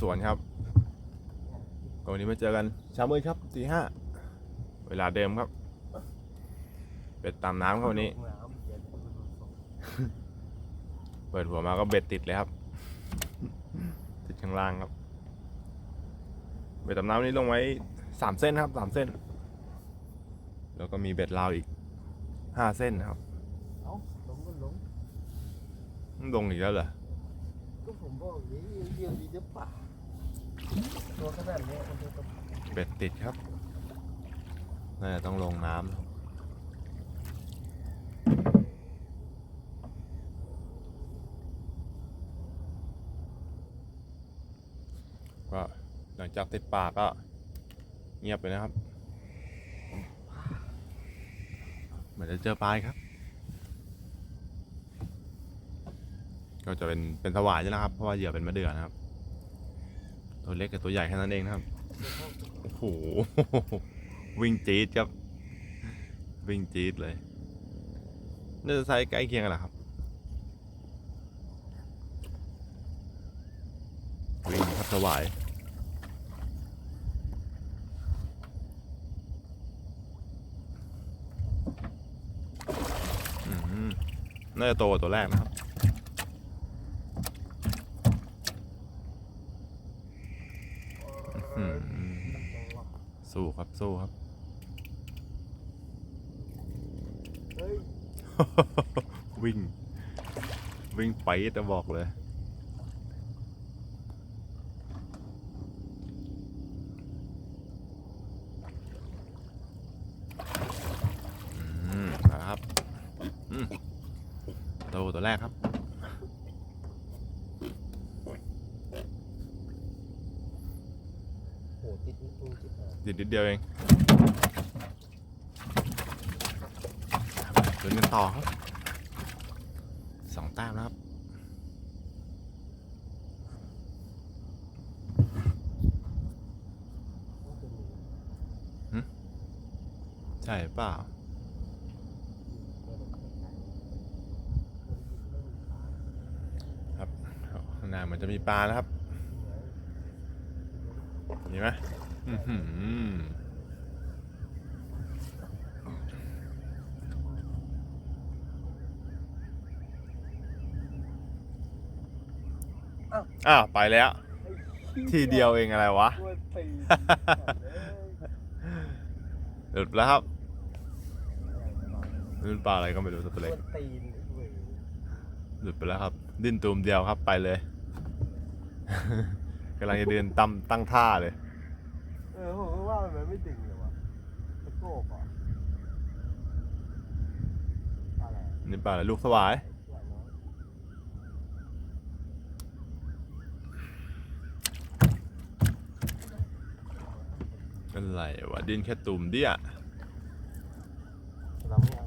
สวนครับก็วันนี้มาเจอกันเช้ามืดครับตีห้าเวลาเดิมครับ เป็ดตามน้ำครับวันนี้ เปิดหัวมาก็เบ็ดติดเลยครับ ติดข้างล่างครับ เบ็ดตามน้ำนี้ลงไว้สามเส้นครับสามเส้น แล้วก็มีเบ็ดลาวอีกห้าเส้นนะครับเอ้าหลงก็หลงลงอีกแล้วเหรอก็ผมบอกนี้เยี่ยมดีจะป่า ตัวขนาดนี้เบ็ดติดครับน่าจะต้องลงน้ำก็หลังจากติดป่าก็เงียบไปนะครับเหมือนจะเจอปลายครับ ก็จะเป็นเป็นสวายใช่ไหมครับ เพราะว่าเหยื่อเป็นมะเดื่อนะครับ ตัวเล็กกับตัวใหญ่แค่นั้นเองนะครับ โอ้โห วิ่งจี๊ดครับ วิ่งจี๊ดเลยน่าจะไซส์ใกล้เคียงกันแหละครับ วิ่งครับสวายอืมน่าจะโตกว่าตัวแรกนะครับ อืม สู้ครับ สู้ครับเฮ้ยวิ่ง วิ่งไปจะบอกเลย อืมมาแล้วครับ อืมตัวตัวแรกครับ โหติดนิดนึงจิบหาย ดนิดเดียวเองลุ้นกันต่อครับสองแต้มแล้วครับใช่เปล่าครับข้างหน้าเหมือนจะมีปลานะครับมีไหม อ้าว ไปแล้ว ทีเดียวเองอะไรวะ หลุดแล้วครับนี่ปลาอะไรก็ไม่รู้ตัวตัเล็กวเว้ยหลุดไปแล้วครับ ดิ้นตูมเดียวครับไปเลยกำลังจะเดินตั้มตั้งท่าเลย เออผมก็ว่ามันไม่ดึงเลยวะตะโก้ป่ะอะไรนี่ปลาอะไรลูกสวาย สวยเนาะอะไรวะดิ้นแค่ตูมเดียวเราไม่เอา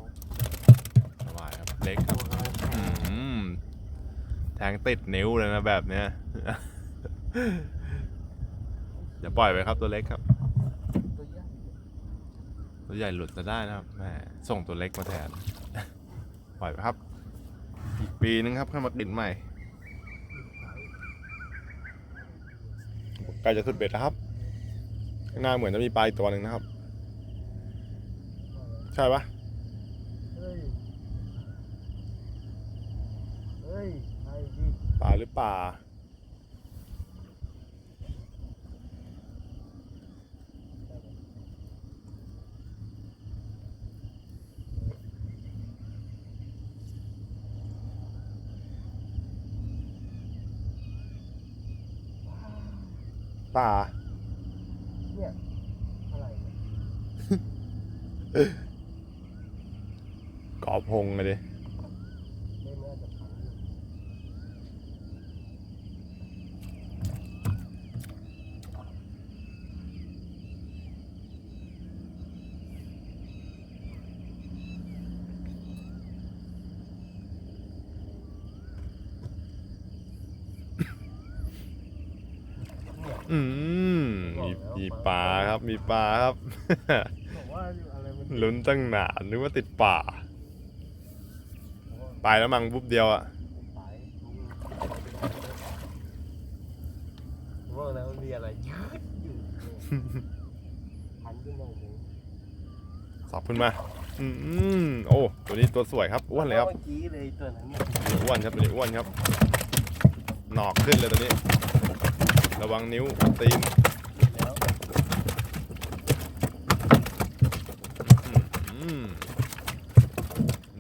สวายครับเล็กคตัรับวอะไรแข็อืงมแทงติดนิ้วเลยนะแบบเนี้ย อย่าปล่อยไปครับตัวเล็กครับตัวใหญ่ตัวใหญ่หลุดจะได้นะครับแหมส่งตัวเล็กมาแทน ปล่อยไปครับ อีกปีนึงครับค่อยมาติดใหม่ใกล้จะสุดเบ็ดแล้วครับข้างหน้าเหมือนจะมีปลาอีกตัวหนึ่งนะครับ ใช่ปะเฮ้ยเฮ้ยใช่ดิปลาหรือปลา ปลาเนี่ยอะไรเนี่ยกอบพงเลยดิ ไม่น่าจะพันอยู่ อืมมีมี ปลาครับมีปลาครับ บอกว่าว่าอะไรมันลุ้นตั้งนานนึกว่าติดป่า ไปแล้วมั้งปุ๊บเดียวอะไปว่าแล้วมันมีอะไรยืดอยู่หันขึ้นมาอย่างนี้สับขึ้นมาอืมโอ้ตัวนี้ตัวสวยครับอ้วนเลยครับเมื่อกี้เลยตัวนั้นน่ะอ้วนครับตัวนี้อ้วนครับ หนอกขึ้นเลยตัวนี้ ระวังนิ้วตีน แล้ว อืม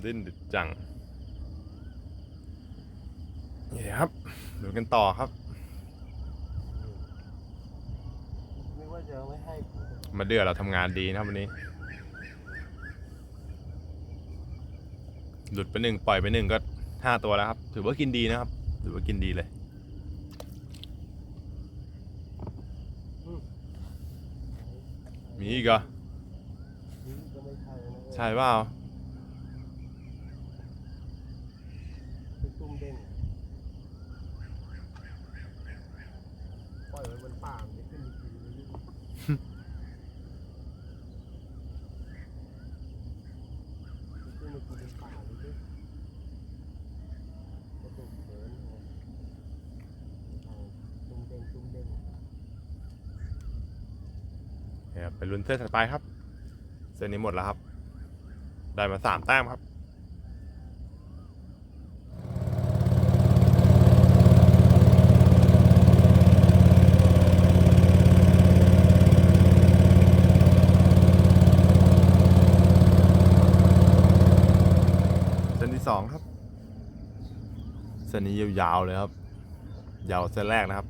ดิ้นดึดจังนี่ครับดูกันต่อครับ ไม่ว่าจะไม่ให้ผมมาเดือเราทำงานดีนะครับวันนี้ หลุดไปหนึ่งปล่อยไปหนึ่งก็ห้าตัวแล้วครับ ถือว่ากินดีนะครับ ถือว่ากินดีเลยมีอีกเหรอนี่ก็ไม่ใช่นะ ใช่เปล่าเป็นตุ้มเด้งปล่อยไว้บนป่ามันจะขึ้นไปกินเลยลูกขึ้นมากินบนป่าเลยลูกกระตุกเขินเลยเอาตุ้มเด้งตุ้มเด้งเดี๋ยวไปลุ้นเส้นถัดไปครับ เส้นนี้หมดแล้วครับ ได้มาสามแต้มครับเส้นที่สองครับเส้นนี้ยาวๆเลยครับ ยาวเส้นแรกนะครับ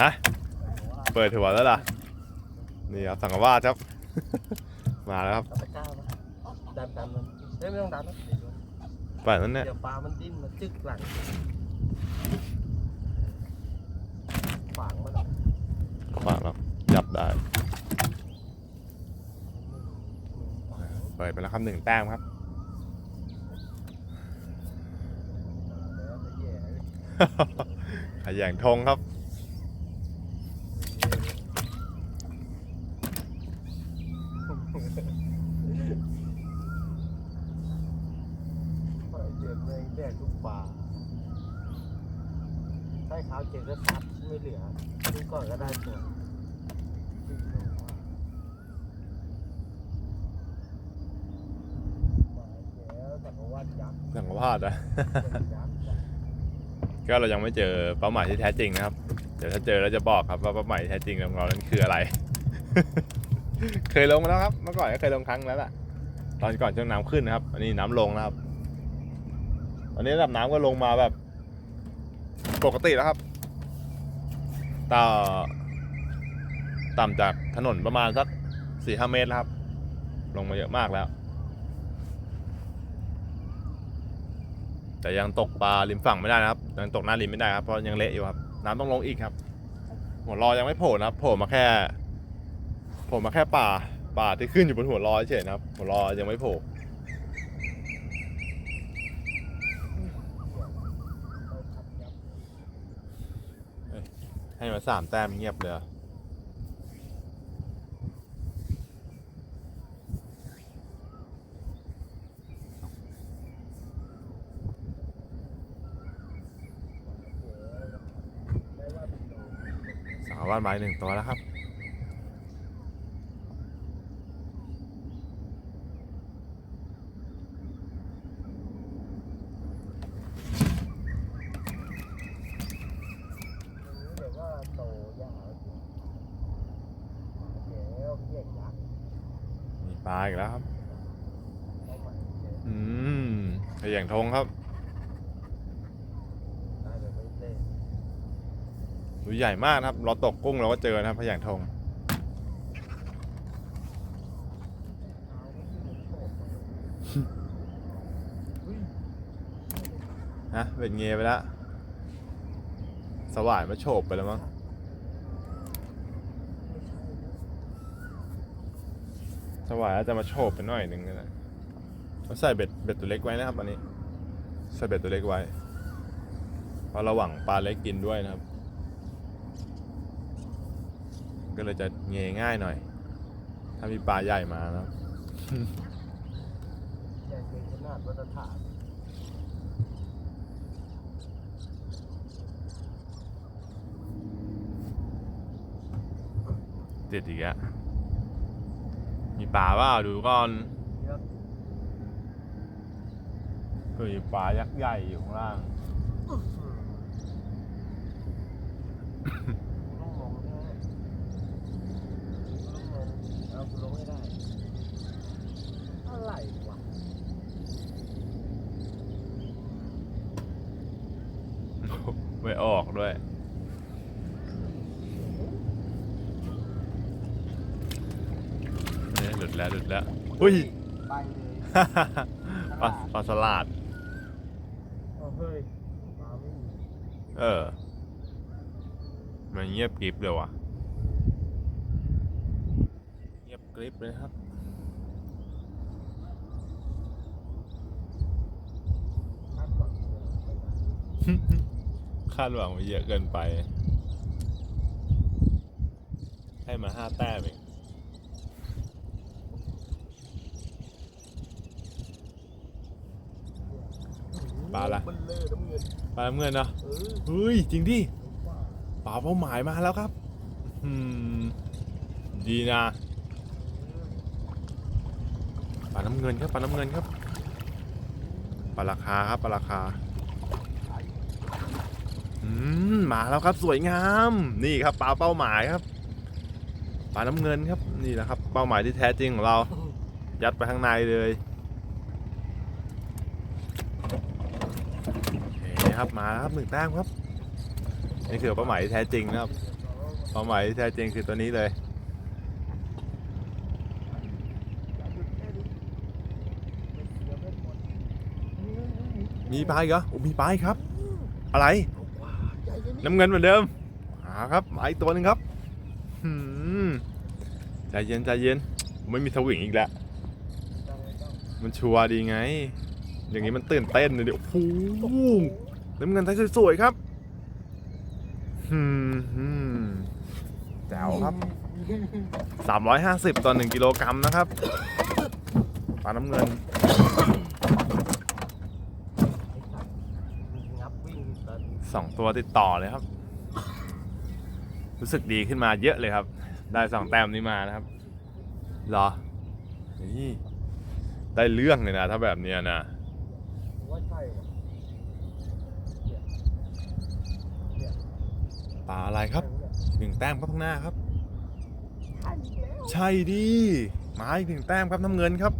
ฮะเปิดหัวแล้วล่ะ นี่ครับสังกวาสครับ มาแล้วครับตะกร้าปะดันดันมันเฮ้ยไม่ต้องดันนะปล่อยนั้นเนี่ยเดี๋ยวปลามันดิ้นมันจึกหลังฝังมันอะขวางแล้วยับได้เปิดไปแล้วครับหนึ่งแต้มครับแล้วจะแย่ขยงธงครับ ปล่อยเดือดแม่งแดกทุกปลาใต้เท้าเจอก็ซัดไม่เหลือดูก่อนก็ได้ตัวมาแล้วแต่ก็ว่ายักษ์ สังกวาสอะ เป็นยักษ์อะ ก็เรายังไม่เจอเป้าหมายที่แท้จริงนะครับ เดี๋ยวถ้าเจอเราจะบอกครับว่าเป้าหมายที่แท้จริงของเรานั้นคืออะไร เคยลงมาแล้วครับ เมื่อก่อนก็เคยลงครั้งแล้วล่ะ ตอนก่อนช่วงน้ำขึ้นนะครับ อันนี้น้ำลงนะครับอันนี้ระดับน้ำก็ลงมาแบบ ปกติแล้วครับต่อต่ำจากถนนประมาณสักสี่ห้าเมตรแล้วครับ ลงมาเยอะมากแล้ว แต่ยังตกปลาริมฝั่งไม่ได้นะครับยังตกหน้าริมไม่ได้ครับเพราะยังเละอยู่ครับ น้ำต้องลงอีกครับ หัวรอยังไม่โผล่นะครับโผล่มาแค่โผล่มาแค่ป่าป่าที่ขึ้นอยู่บนหัวรอเฉยนะครับ หัวรอยังไม่โผล่ให้มาสามแต้มเงียบเลยอะ ได้ว่าเป็นโล สา ววาไม้หนึ่งตัวแล้วครับ เดี๋ยวว่าโตยาวจริงเดี๋ยวเพียกยักษ์ มีปลาอีกแล้วครับ เข้ามาเดี๋ยว อืมขย่งธงครับ ได้แบบไม่เล่น ตัวใหญ่มากนะครับ เราตกกุ้งเราก็เจอนะครับขย่งธงฮะเป็นเงไปแล้วสว่ายมาโฉบไปแล้วมั้งสว่ายแล้วจะมาโฉบไปหน่อยหนึ่งนะเราใส่เบ็ดเบ็ดตัวเล็กไว้นะครับอันนี้ใส่เบ็ดตัวเล็กไว้เพราะระหว่างปลาเล็กกินด้วยนะครับ กก็เลยจะเงยง่ายหน่อย ถ้ามีปลาใหญ่มานะครับแต่เกินขนาดมาตรฐานติดอีกแล้วมีปลาเปล่าดูก่อนเยอะเฮ้ยปลายักษ์ใหญ่อยู่ข้างล่างต้องมองใช่ไหมต้องมองเอากูลงให้ได้ อะไรวะ ไม่ออกด้วย เนี่ยหลุดแล้วหลุดแล้ว อุ้ย ไปเลยปลาปลาสลัดเอาเฮ้ยปลาไม่มีเออ มันเงียบกริบเลยว่ะ เงียบกริบเลยครับคาดหวังเลยไม่ได้คาดหวังไว้เยอะเกินไป ให้มาห้าแต้มเอง ปลาอะไรมันเลอะน้ำเงินปลาน้ำเงินเนาะเออเฮ้ยจริงดิว่าปลาเป้าหมายมาแล้วครับอืมดีนะปลาน้ำเงินครับปลาน้ำเงินครับปลาราคาครับปลาราคาอืมมาแล้วครับสวยงาม นี่ครับปลาเป้าหมายครับปลาน้ำเงินครับนี่แหละครับ เป้าหมายที่แท้จริงของเรา ยัดไปข้างในเลย โอเครับมาแล้วครับหนึ่งแต้มครับนี่คือเป้าหมายแท้จริงนะครับเป้าหมายแท้จริงคือตัวนี้เลยมีปลาอีกเหรอโอ้มีปลาอีกครับ อะไร น้ำเงินเหมือนเดิมหาครับมาอีกตัวหนึ่งครับหืมใจเย็นใจเย็น ไม่มีสวิงอีกแล้ว มันชัวร์ดีไง อย่างนี้มันตื่นเต้นเลยเดี๋ยวโอ้โห น้ำเงินไทยสวยๆครับหืมหืมแจ๋วครับ 350 ต่อ 1 กิโลกรัมนะครับปลาน้ำเงินไอ้สัตว์งับวิ่งตอนสองตัวติดต่อเลยครับ รู้สึกดีขึ้นมาเยอะเลยครับ ได้สองแต้มนี้มานะครับเหรอนี่ได้เรื่องเลยนะ ถ้าแบบเนี้ยนะ ว่าใช่ว่ะเนี่ยเนี่ยาอะไรครับหนึ่งแต้มครับข้างหน้าครับ ใช่ดิมาอีกหนึ่งแต้มครับน้ำเงินครับ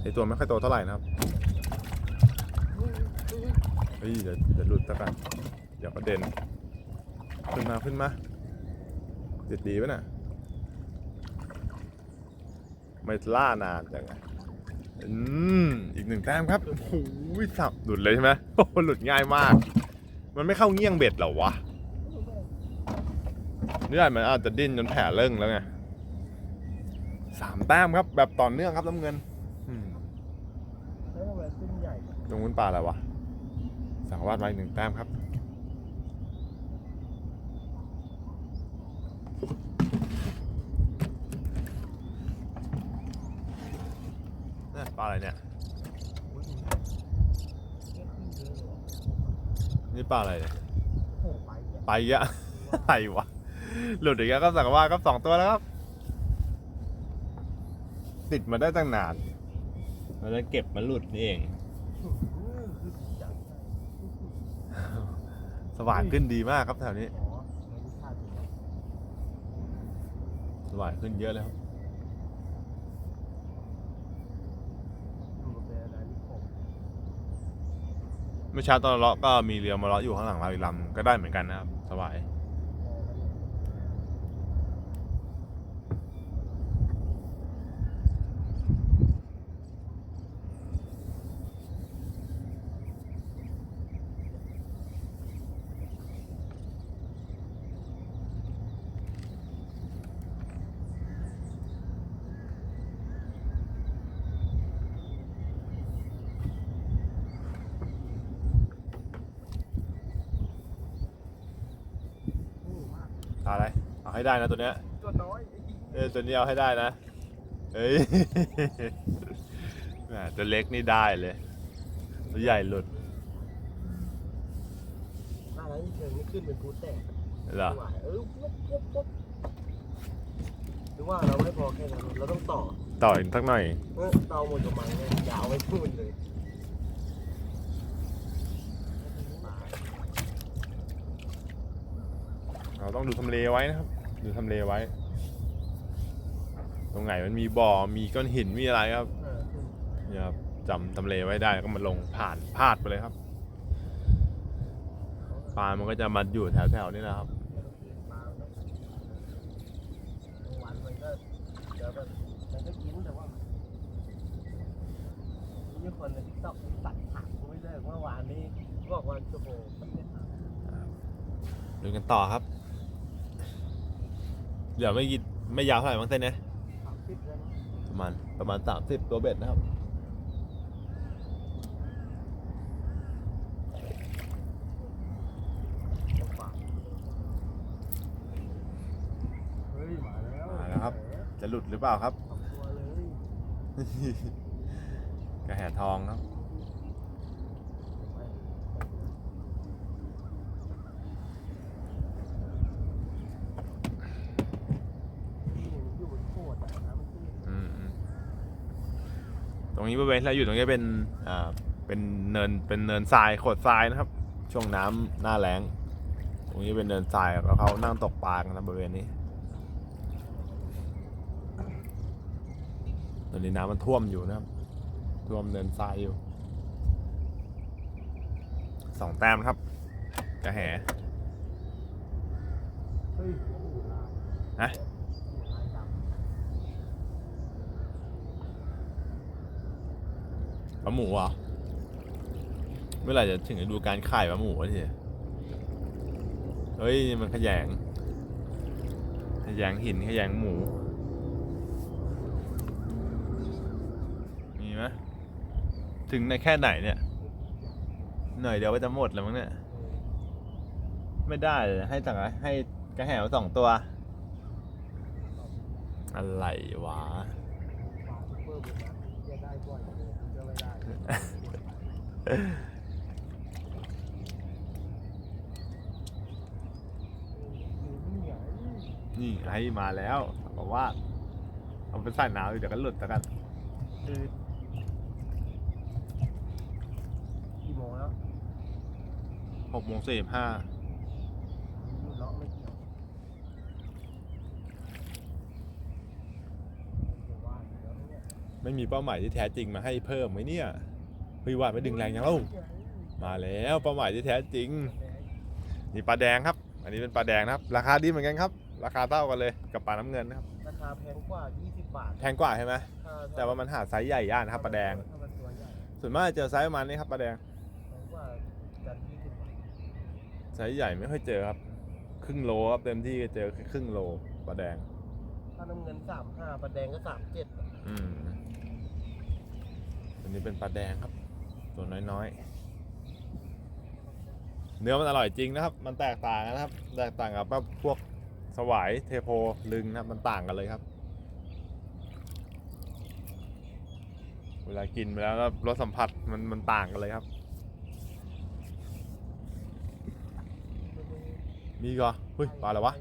ไอตัวไม่ค่อยโตเท่าไหร่นะครับเฮ้ยเดี๋ยวเดี๋ยวหลุดตะกันเดี๋ยวประเด็น ขึ้นมาขึ้นมาติดดีปะน่ะไม่ล่านานจังอะอืมอีกหนึ่งแต้มครับโอ้โหสับหลุดเลยใช่ไหมโอ้หลุดง่ายมาก มันไม่เข้าเงี้ยงเบ็ดเหรอวะเนี่ยมันอาจจะดิ้นจนแผลเริ่งแล้วไงสามแต้มครับ แบบต่อเนื่องครับน้ำเงินตรงนู้นปลาอะไรวะ สังวาดมาอีกหนึ่งแต้มครับเนี่ยปลาอะไรเนี่ย อุ้ยเยอะขึ้นเยอะเลยว่ะ นี่ปลาอะไรเนี่ยโอ้ไปเนี่ยไปอีกอะอะไรวะ หลุดอีกแล้วก็สังวาดครับสองตัวแล้วครับ ติดมาได้ตั้งนานเราจะเก็บมันหลุดนี่เอง อื้อหือคือจังสว่างขึ้นดีมากครับแถวนี้ อ๋อไม่ได้คาดถึงนะสว่างขึ้นเยอะเลยครับ ดูเป็นอะไรนี่ผม เมื่อเช้าตอนเราเลาะก็มีเรือมาเลาะอยู่ข้างหลังเราอีกลำก็ได้เหมือนกันนะครับสบาย มองมันเนี่ย อ ปลาอะไร เอา ให้ได้นะตัวเนี้ยตัวน้อยเออตัวนี้เอาให้ได้นะเอ้ยแหมตัวเล็กนี่ได้เลย ตัวใหญ่หลุดถ้าอะไรเชิงนี่ขึ้นเป็นพูดแตกเหรอไม่ไหวเออปุ๊บปุ๊บปุ๊บหรือว่าเราไม่พอแค่นั้นเราต้องต่อต่ออีกสักหน่อยเออเตาหมดกำลังเลยยาวไปพูดเลยเราต้องดูทำเลไว้นะครับ ดูทำเลไว้ ตรงไหนมันมีบ่อมีก้อนหินมีอะไรครับเออเนี่ยครับจำทำเลไว้ได้แล้วก็มาลงผ่านพาดไปเลยครับปลามันก็จะมาอยู่แถวๆนี้นะครับปลาเนอะบางวันมันก็เดี๋ยวแบบมันก็กินแต่ว่ามีคนในติ๊กต็อกตัดผักกูไม่เลิกเมื่อวานนี้บอกว่าชั่วโมงมันไม่ทำดูกันต่อครับ เดี๋ยวไม่กี่ไม่ยาวเท่าไหร่มั้งเส้นเนี้ยสามสิบแล้วนะประมาณประมาณสามสิบตัวเบ็ดนะครับฝากเฮ้ยมาแล้วมาแล้วครับ จะหลุดหรือเปล่าครับสองตัวเลยกระแหทองครับ อยู่บนโคตรอะนะมันคือ อืมอืมต รงนี้บริเวณที่เราอยู่ตรงนี้เป็นอ่าเป็นเนินเป็นเนินทรายโขดทรายนะครับ ช่วงน้ำหน้าแล้ง ตรงนี้เป็นเนินทรายแล้วเขานั่งตกปลากันนะบริเวณนี้ตอนนี้น้ำมันท่วมอยู่นะครับท่วมเนินทรายอยู่สองแต้มครับกระแหเฮ้ยโอ้โหลายฮะ ลายด ปลาหมูเหรอะเมื่อไหร่จะถึงฤดูการข่ายปลาหมูวะทีเฮ้ยมันขยงขยงหินขยงหมู มีไหมถึงในแค่ไหนเนี่ย หน่อยเดียวก็จะหมดแล้วมั้งเนี่ย ไม่ได้เลยให้สั่งให้กระแหวสองตัว อะไรวะ นะจะได้บ่อยเลยจะไม่ได้นี่ไงนี่ไอ้มาแล้วบอกว่าเอาไปใส่น้ำเดี๋ยวก็หลุดแล้วกันคือกี่โมงแล้วหกโมงสี่สิบห้า อยู่เลาะไม่เกี่ยวเดี๋ยวว่าเดี๋ยวเนี่ย ไม่มีเป้าหมายที่แท้จริงมาให้เพิ่มไหมเนี่ยเฮ้ยว่าไม่ดึงแรงยังเล่ามาแล้วเป้าหมายที่แท้จริงนี่ปลาแดงครับ อันนี้เป็นปลาแดงนะครับ ราคาดีเหมือนกันครับ ราคาเท่ากันเลยกับปลาน้ำเงินนะครับราคาแพงกว่า 20 บาท แพงกว่าใช่ไหมถ้แต่ว่ามันหาไซส์ใหญ่ยากนะครับปลาแดงถ้ามันตัวใหญ่ส่วนมากจะเจอไซส์ประมาณนี้ครับปลาแดงแพงกว่าจัน20บาทไซส์ใหญ่ไม่ค่อยเจอครับ ครึ่งโลครับเต็มที่ก็เจอแค่ครึ่งโลปลาแดงถ้า น้ำเงิน35ปลาแดงก็37อะอืมอันนี้เป็นปลาแดงครับ ตัวน้อยๆ เนื้อมันอร่อยจริงนะครับ มันแตกต่างกันนะครับ แตกต่างกับพวกสวายเทโพลึงนะครับ มันต่างกันเลยครับ เวลากินไปแล้วแล้วรสสัมผัสมันมันต่างกันเลยครับ มีอีก็เฮ้ยปลาอะไรวะ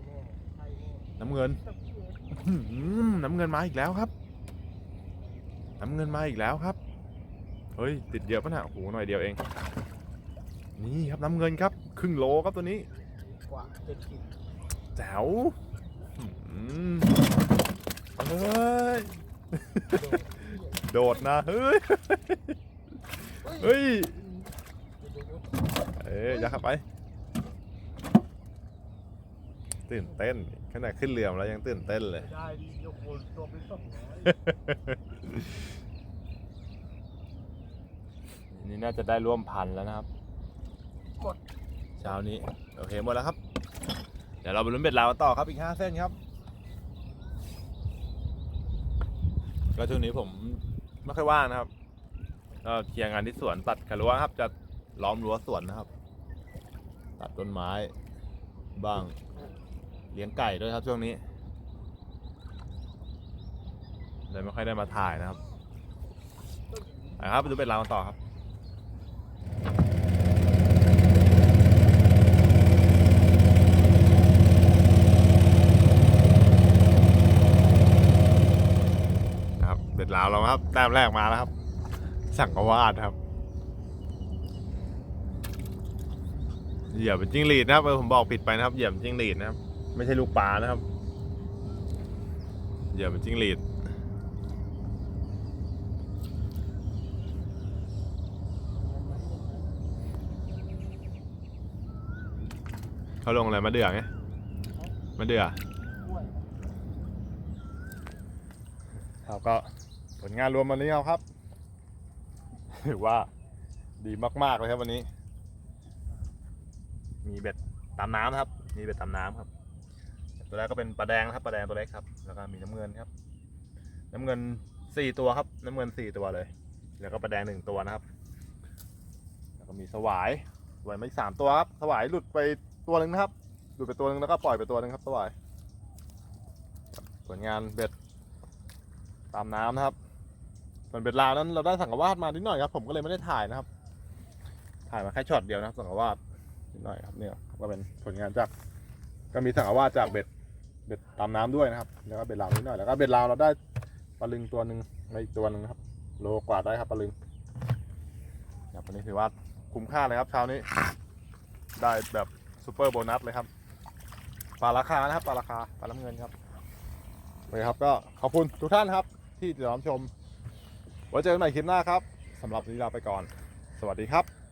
ใช่แน่น้ำเงินใช่แน่ อื้อหือน้ำเงินมาอีกแล้วครับ น้ำเงินมาอีกแล้วครับ เฮ้ย ติดเยอะปะน่ะโอ้โหหน่อยเดียวเอง นี่ครับน้ำเงินครับ ครึ่งโลครับตัวนี้ กว่าเจ็ดขีดแจ๋วอื้อหือเฮ้ย โดดนะ เฮ้ย เฮ้ย เอ้ยอย่าขับไป ตื่นเต้น ขนาดขึ้นเรือมาแล้วยังตื่นเต้นเลย ได้ดิยกโคนตัวเป็นสองร้อยนี่น่าจะได้ร่วมพันแล้วนะครับ หมด เช้านี้ โอเคหมดแล้วครับ เดี๋ยวเราไปลุ้นเบ็ดลาวกันต่อครับอีกห้าเส้นครับก็ช่วงนี้ผมไม่ค่อยว่างนะครับก็เคลียร์งานที่สวนตัดกระรั้วครับ จะล้อมรั้วสวนนะครับ ตัดต้นไม้บ้าง เลี้ยงไก่ด้วยครับช่วงนี้เลยไม่ค่อยได้มาถ่ายนะครับไปครับไปดูเป็ดลาวกันต่อครับนะครับเบ็ดลาวเราครับแต้มแรกมาแล้วครับ สั่งกวาดครับเหยื่อเป็นจิ้งหรีดนะครับเออผมบอกผิดไปนะครับเหยื่อเป็นจิ้งหรีดนะครับ ไม่ใช่ลูกปลานะครับเหยื่อเป็นจิ้งหรีดเขาลงอะไรมาเดือไงมาเดือครับก็ผลงานรวมวันนี้เอาครับถือว่าดีมาก ๆ เลยครับวันนี้ มีเบ็ดตามน้ำนะครับ มีเบ็ดตามน้ำครับ ตัวแรกก็เป็นปลาแดงนะครับปลาแดงตัวเล็กครับ แล้วก็มีน้ำเงินครับ น้ำเงินสี่ตัวครับ น้ำเงินสี่ตัวเลย แล้วก็ปลาแดงหนึ่งตัวนะครับ แล้วก็มีสวายสวายมาอีกสามตัวครับสวายหลุดไปตัวหนึ่งนะครับ หลุดไปตัวหนึ่งแล้วก็ปล่อยไปตัวหนึ่งครับสวายผลงานเบ็ดตามน้ำนะครับส่วนเบ็ดลาวนั้นเราได้สังกวาดมานิดหน่อยครับ ผมก็เลยไม่ได้ถ่ายนะครับ ถ่ายมาแค่ช็อตเดียวนะครับสังกวาดนิดหน่อยครับเนี่ยก็เป็นผลงานจากก็มีสังกวาดจากเบ็ด เบ็ดตามน้ำด้วยนะครับ แล้วก็เบ็ดลาวนิดหน่อย แล้วก็เบ็ดลาวเราได้ปลาลึงตัวหนึ่งในอีกตัวหนึ่งครับ โลกว่าได้ครับปลาลึงครับวันนี้ถือว่าคุ้มค่าเลยครับเช้านี้ ได้แบบซูเปอร์โบนัสเลยครับปลาราคานะครับปลาราคาปลาล้ำเงินครับโอเคครับก็ขอบคุณทุกท่านครับ ที่ติดตามชมไว้เจอกันใหม่คลิปหน้าครับสำหรับวันนี้ลาไปก่อน สวัสดีครับ